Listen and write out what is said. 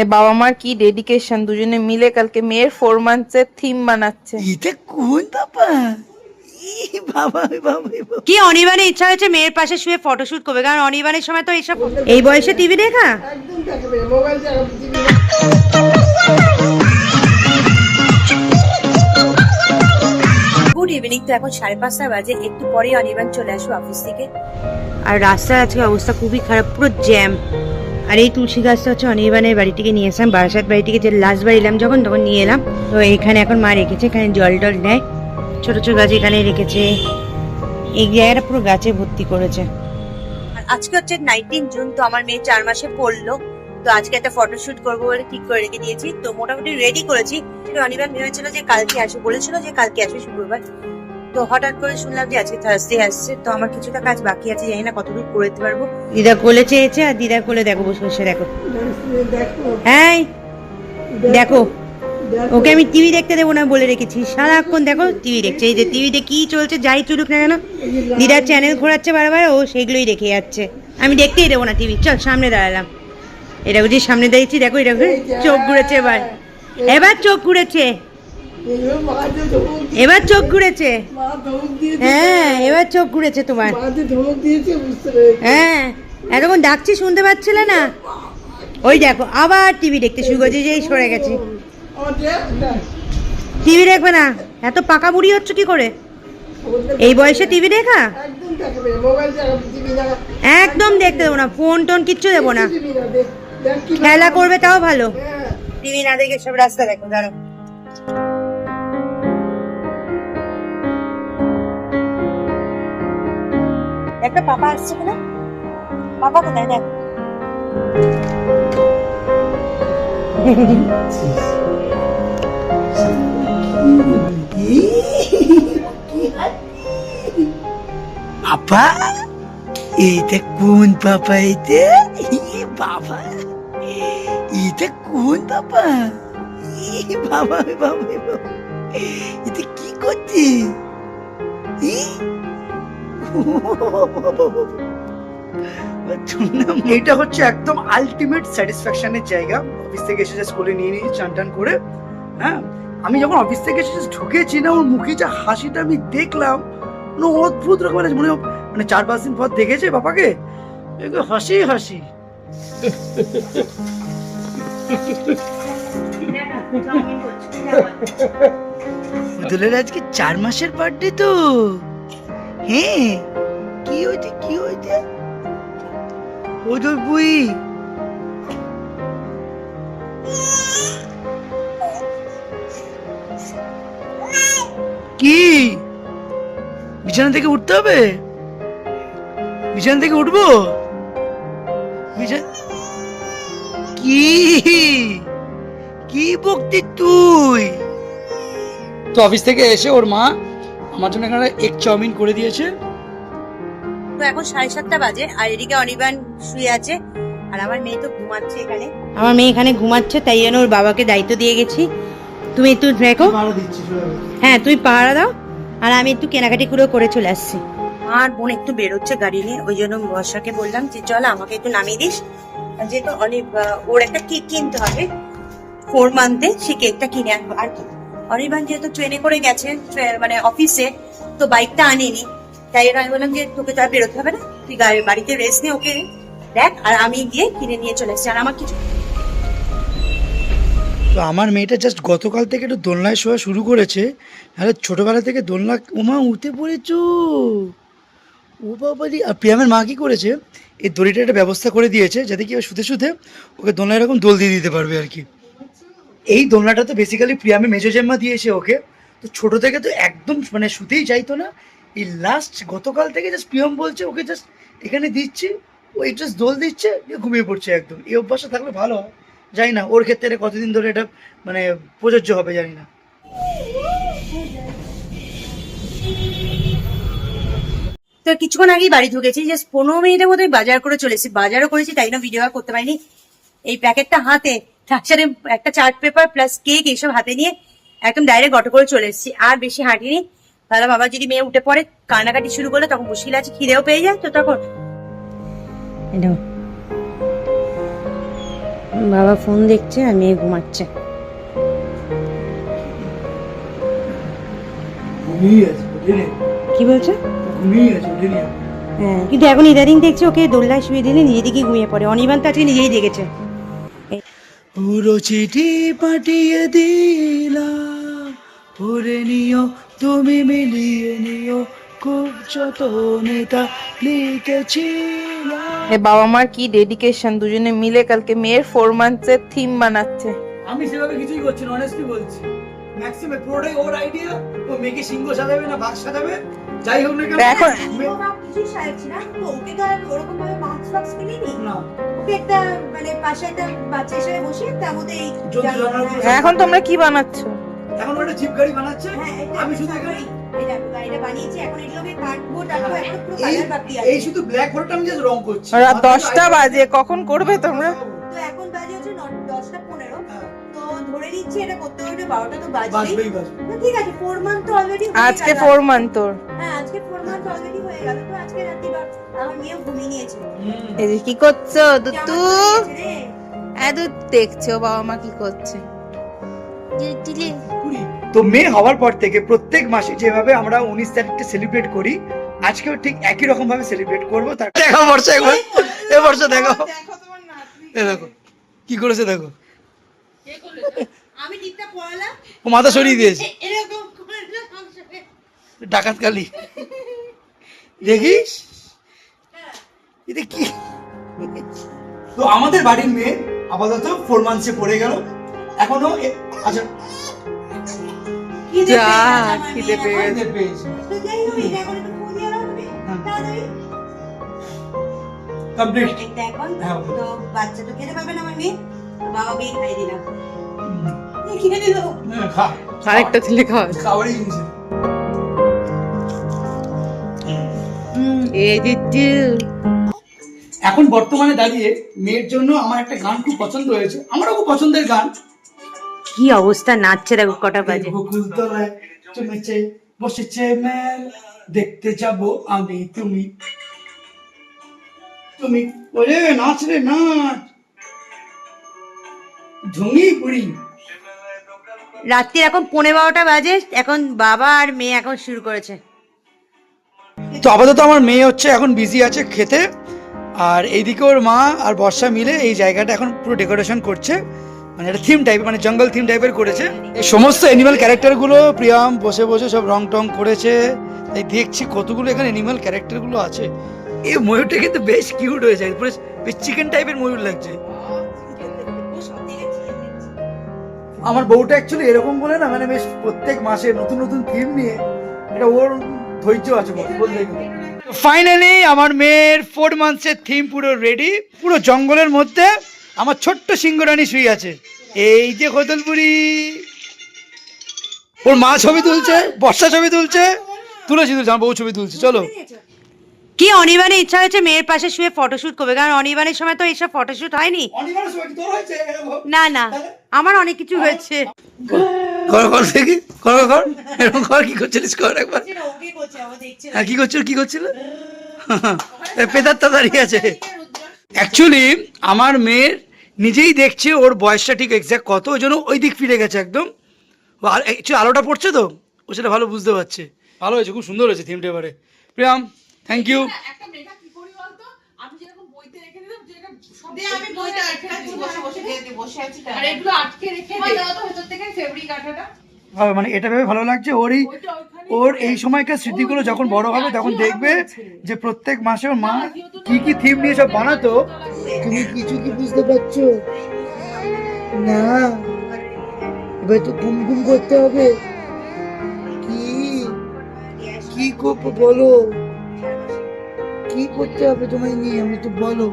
এ বাবা মার কি ডেডিকেশন দুজনে মিলে কালকে মেয়ের ফোর মান্থসের থিম বানাচ্ছে। এটা কোন বাবা। কি অনির্বাণের ইচ্ছা হয়েছে মেয়ের পাশে শুয়ে ফটোশুট করবে? কারণ অনির্বাণের সময় তো এইসব এই বয়সে টিভি দেখা? গুড ইভিনিং তো এখন সাড়ে পাঁচটা বাজে। একটু পরেই অনির্বাণ চলে আসবে অফিস থেকে। আর রাস্তার আজকে অবস্থা খুবই খারাপ পুরো জ্যাম আর এই তুলসী গাছটা হচ্ছে অনির্বাণের বাড়ি থেকে নিয়ে এসলাম বারাসাত বাড়ি থেকে যে লাস্ট বার এলাম যখন, তখন নিয়ে এলাম। তো এখানে এখন মা রেখেছে, এখানে জল টল দেয়। ছোট ছোট গাছ এখানে রেখেছে। এই জায়গাটা পুরো গাছে ভর্তি করেছে। আজকে হচ্ছে নাইনটিন জুন তো আমার মেয়ে চার মাসে পড়ল। তো আজকে একটা ফটোশুট করব বলে ঠিক করে রেখে দিয়েছি। তো মোটামুটি রেডি করেছি। অনির্বাণ ভেবেছিল যে কালকে আসবে, বলেছিল যে কালকে আসবে শুক্রবার। তো হঠাৎ করে শুনলাম যে আজকে থার্সডে আসছে, তো আমার কিছুটা কাজ বাকি আছে, জানি না কতদূর করে দিতে পারব। দিদা কোলে চেয়েছে আর দিদা কোলে দেখো, বসে বসে দেখো। হ্যাঁ দেখো। ওকে আমি টিভি দেখতে দেবো না বলে রেখেছি। সারাক্ষণ দেখো টিভি দেখছে, এই যে টিভিতে কি চলছে, যাই চলুক না কেন দিদার চ্যানেল ঘোরাচ্ছে বারবার, ও সেগুলোই দেখে যাচ্ছে। আমি দেখতেই দেবো না টিভি। চল, সামনে দাঁড়ালাম। এটা বুঝি সামনে দাঁড়িয়েছি, দেখো এটা চোখ ঘুরেছে এবার। এবার চোখ ঘুরেছে। এবার চোখ ঘুরেছে? হ্যাঁ এবার চোখ ঘুরেছে তোমার। হ্যাঁ এতক্ষণ ডাকছি শুনতে পাচ্ছিলে না? ওই দেখো আবার টিভি দেখতে শুরু করেছে যেই সরে গেছি। টিভি দেখবে না? এত পাকা বুড়ি হচ্ছে কি করে? এই বয়সে টিভি দেখা? একদম দেখতে দেবো না ফোন টোন কিচ্ছু দেবো না। খেলা করবে তাও ভালো। হ্যাঁ। টিভি না দেখে সব রাস্তা দেখো দাঁড়ো একটা পাপা আসছে কিনা? পাপা কোথায়? দেখ। বাবা এইটা কোন এটা ই বাবা। এটা বাবা বাবা বাবা। এটা কি করছে এটা হচ্ছে একদম আলটিমেট স্যাটিসফ্যাকশনের জায়গা। অফিস থেকে এসে জাস্ট করে নিয়ে নিয়েছি চান টান করে হ্যাঁ? আমি যখন অফিস থেকে এসে ঢুকেছি না ওর মুখে যে হাসিটা আমি দেখলাম কোনো অদ্ভুত রকমের মনে মানে চার পাঁচ দিন পর দেখেছে বাবাকে। হাসি হাসি। পুতুলের আজকে চার মাসের বার্থডে তো। হ্যাঁ। কি হয়েছে? কি হয়েছে? বুই কি? বিছানা থেকে উঠতে হবে? বিছানা থেকে উঠবো? কি? কি বকতি তুই? তো অফিস থেকে এসে ওর মা আমার জন্য এখানে এগ চাউমিন করে দিয়েছে। তো এখন সাড়ে সাতটা বাজে আর এদিকে অনির্বাণ শুয়ে আছে আর আমার মেয়ে তো ঘুমাচ্ছে এখানে। আমার মেয়ে এখানে ঘুমাচ্ছে তাই জন্য ওর বাবাকে দায়িত্ব দিয়ে গেছি। তুমি একটু দেখো। হ্যাঁ তুই পাহারা দাও আর আমি একটু কেনাকাটি করে করে চলে আসছি। আর বোন একটু বেরোচ্ছে গাড়ি নিয়ে ওই জন্য বর্ষাকে বললাম যে চল আমাকে একটু নামিয়ে দিস। যেহেতু অনেক ওর একটা কেক কিনতে হবে ফোর মান্থে সে কেকটা কিনে আনব। আর কি? অনির্বাণ যেহেতু ট্রেনে করে গেছে মানে অফিসে তো বাইকটা আনেনি। তাই আমি বললাম যে, তোকে তো আর বেরোতে হবে না। তুই বাড়িতে রেস্ট নিয়ে ওকে দেখ, আর আমি গিয়ে কিনে নিয়ে চলে এসেছি আর আমার কিছু তো আমার মেয়েটা জাস্ট গতকাল থেকে একটু দোলনায় শোয়া শুরু করেছে। নাহলে ছোটবেলা থেকে দোলনা উমা, উঠে পড়েছো? ও বাবারি আর প্রিয়ামের মা কি করেছে? এই দড়িটা একটা ব্যবস্থা করে দিয়েছে, যাতে কি শুতে শুতে ওকে দোলনায় এরকম দোল দিয়ে দিতে পারবে আর কি। এই দোলনাটা তো বেসিক্যালি প্রিয়ামের মেজো জেম্মা দিয়েছে ওকে। তো ছোট থেকে তো একদম মানে শুতেই চাইতো না। এই লাস্ট গতকাল থেকে জাস্ট প্রিয়ম বলছে, ওকে জাস্ট এখানে দিচ্ছি, ও জাস্ট দোল দিচ্ছে ঘুমিয়ে পড়ছে একদম। এই অভ্যাসটা থাকলে ভালো জানি না, ওর ক্ষেত্রে কতদিন ধরে এটা মানে প্রযোজ্য হবে জানি না। তো কিছুক্ষণ আগেই বাড়ি ঢুকেছি জাস্ট পনেরো মিনিটের মধ্যে বাজার করে চলে এসেছি বাজারও করেছি, তাই না ভিডিও করতে পারিনি। এই প্যাকেটটা হাতে তার সাথে একটা চার্ট পেপার প্লাস কেক এইসব হাতে নিয়ে একদম ডাইরেক্ট অটো করে চলে এসেছি। আর বেশি হাঁটিনি। তাহলে বাবা যদি মেয়ে উঠে পড়ে কান্নাকাটি শুরু করলে তখন মুশকিল আছে খিদেও পেয়ে যায় তো তখন। বাবা ফোন দেখছে আর মেয়ে ঘুমাচ্ছে। ঘুমিয়ে কি বলছে। হ্যাঁ কিন্তু এখন ইদারিং দেখছি ওকে দোল্লায় শুয়ে দিলে নিজে দিকে ঘুমিয়ে পড়ে। অনির্বাণ তো আজকে নিজেই দেখেছে। পুরো চিঠি পাঠিয়ে দিলাম। পড়ে নিও তুমি মিলিয়ে নিও খুব যতনে তা লিখেছিলাম। এ বাবা মার কি ডেডিকেশন দুজনে মিলে কালকে মেয়ের ফোর মান্থসের থিম বানাচ্ছে। আমি সেভাবে কিছুই করছি না অনেস্টলি বলছি। ম্যাক্সিমাম পুরোটাই ওর আইডিয়া ও মেয়েকে সিংহ সাজাবে না বাঘ সাজাবে। যাই হোক না কেন এখন মে- কিছুই না তো ওকে তো আর ওরকম ভাবে মাস্ক ফাক্স কিনিনি? না। ওকে একটা মানে পাশে একটা বাচ্চা হিসেবে বসে তার মধ্যে এই জন্তু জানোয়ারগুলো হ্যাঁ, এখন তোমরা কি বানাচ্ছ? এখন ওটা জিপ গাড়ি বানাচ্ছে। হ্যাঁ, আমি শুধু এখানে এটা গাড়িটা বানিয়েছি এখন এগুলোকে কাটবো তারপর একটা পুরো এই কালার বাকি এই আছে শুধু ব্ল্যাক হোলটা আমি জাস্ট রং করছি। রাত দশটা বাজে কখন করবে তোমরা? তো এখন বাজে হচ্ছে হ্যাঁ, তো ধরে নিচ্ছি এটা করতে করতে বারোটা তো বাজবেই। বাজবেই ঠিক আছে ফোর মান্থ তো অলরেডি আজকে ফোর মান্থ তোর। হ্যাঁ এই যে কি করছ দুতু গেছে এত দেখছ বাবা মা কি করছে। তো মেয়ে হওয়ার পর থেকে প্রত্যেক মাসে যেভাবে আমরা উনিশ তারিখটা সেলিব্রেট করি আজকেও ঠিক একই রকম ভাবে সেলিব্রেট করব তার দেখো বর্ষা একবার। এ বর্ষা দেখো এ দেখো কি করেছে দেখো। আমি টিপটা পড়ালাম। ও মাথা সরিয়ে দিয়েছে। এরকম ডাকাত কালি। দেখিস? এটা কি? তো আমাদের বাড়ির মেয়ে আপাতত ফোর মান্থসে পড়ে গেল। এখনও আচ্ছা। যা, পেয়ে খিদে। হ্যাঁ। তাড়াতাড়ি। কমপ্লিট এখন। হ্যাঁ। তো বাচ্চা তো খেতে পারবে না আমার মেয়ে। বাবাকেই খাইয়ে দিলাম এই খেয়ে দিল। খা। আরেকটা ছেলে খাওয়া। খাবারই জিনিস এখন বর্তমানে দাঁড়িয়ে মেয়ের জন্য আমার একটা গান খুব পছন্দ হয়েছে। আমারও খুব পছন্দের গান। কি অবস্থা নাচছে দেখো কটা বাজে। বকুল তলায় বসেছে মেল দেখতে যাব আমি তুমি। তুমি ওরে নাচ রে নাচ। ঢুঙি পুরি রাত্রি এখন পৌনে বারোটা বাজে এখন বাবা আর মেয়ে এখন শুরু করেছে। তো আপাতত আমার মেয়ে হচ্ছে এখন বিজি আছে খেতে, আর এইদিকে ওর মা আর বর্ষা মিলে এই জায়গাটা এখন পুরো ডেকোরেশন করছে। মানে একটা থিম টাইপের মানে জঙ্গল থিম টাইপের করেছে। এই সমস্ত অ্যানিমাল ক্যারেক্টারগুলো প্রিয়াম বসে বসে সব রং টং করেছে। তাই দেখছি কতগুলো এখানে অ্যানিমাল ক্যারেক্টারগুলো আছে। এই ময়ূরটা কিন্তু বেশ কিউট হয়েছে, পুরো বেশ চিকেন টাইপের ময়ূর লাগছে। আমার বউটা অ্যাকচুয়ালি এরকম বলে না মানে বেশ প্রত্যেক মাসে নতুন নতুন থিম নিয়ে, এটা ওর ধৈর্য আছে ফাইনালি আমার মেয়ের ফোর মান্থসের থিম পুরো রেডি পুরো জঙ্গলের মধ্যে আমার ছোট্ট সিংহরানী শুয়ে আছে। এই যে খোদলপুরি। ওর মা ছবি তুলছে? বর্ষা ছবি তুলছে। তুলেছি তুলছে আমার বউ ছবি তুলছে চলো। কি অনির্বাণের ইচ্ছা হয়েছে মেয়ের পাশে শুয়ে ফটোশুট করবে? কারণ অনির্বাণের সময় তো এইসব ফটোশুট হয়নি। না না। আমার অনেক কিছু হয়েছে। কর কর দেখি। কর কর এরকম কর কি করছিলিস? কর একবার। হ্যাঁ কি করছিল কি করছিল? পেতারটা দাঁড়িয়ে আছে। অ্যাকচুয়ালি আমার মেয়ের নিজেই দেখছে ওর বয়সটা ঠিক এক্স্যাক্ট কত ওই জন্য ওই দিক ফিরে গেছে একদম। আলোটা পড়ছে তো? ও সেটা ভালো বুঝতে পারছে। ভালো হয়েছে খুব সুন্দর হয়েছে থিমটা এবারে। প্রিয়াম থ্যাংক ইউ একটা মেঘা কি করি বলতো? আমি যেরকম বইতে রেখে দিলাম যে এটা সব আমি বইতে রেখে দিচ্ছি বসে বসে বসে আছি আর এগুলো আটকে রেখে দিই তো ভেতর থেকে ফেব্রিক আঠাটা। মানে এটা ভেবে ভালো লাগছে ওরই ওর এই সময়কার স্মৃতিগুলো যখন বড় হবে তখন দেখবে যে প্রত্যেক মাসে ওর মা কি কি থিম নিয়ে সব বানাতো। তুমি কিছু কি বুঝতে পারছ? না। এবার তো ঘুম ঘুম করতে হবে। কি? কি করব বলো? কি করতে হবে তোমায় নিয়ে? আমি তো বলো।